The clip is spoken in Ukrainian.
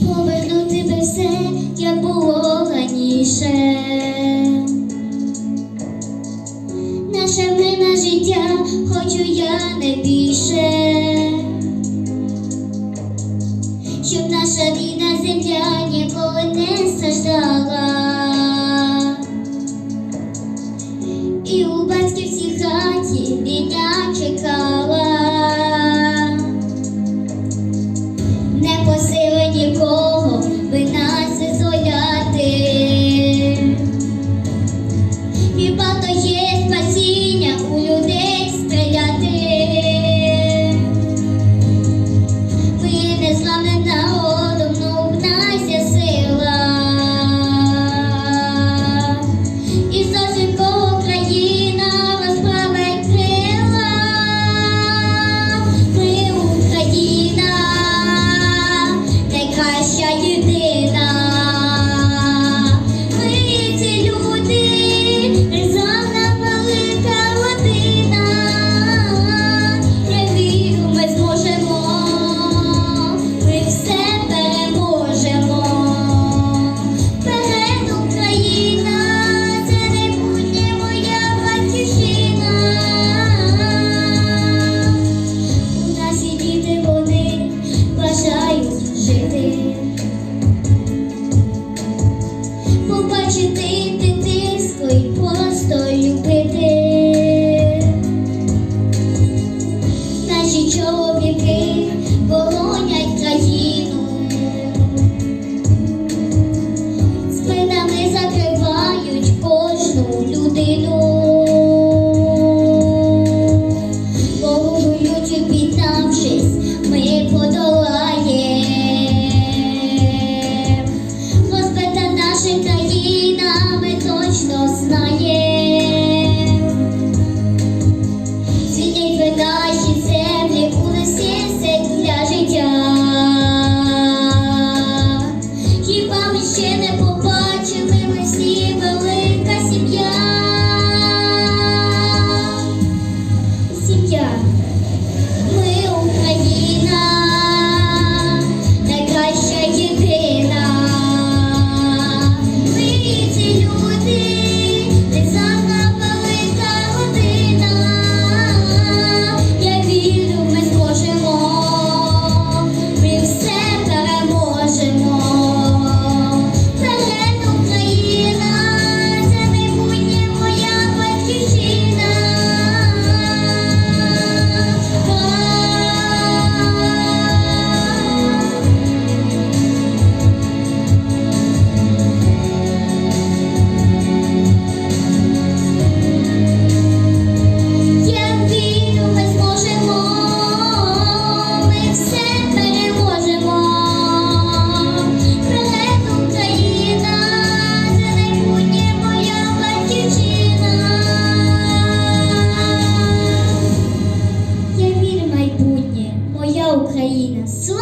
Поверну тебе все, як було раніше. Наше мирне життя, хочу я не більше. Щоб наша рідна земля ніколи не страждала. жити, побачити дитинство і просто любити, наші чоловіки боронять країну, спинами закривають кожну людину. Yeah. su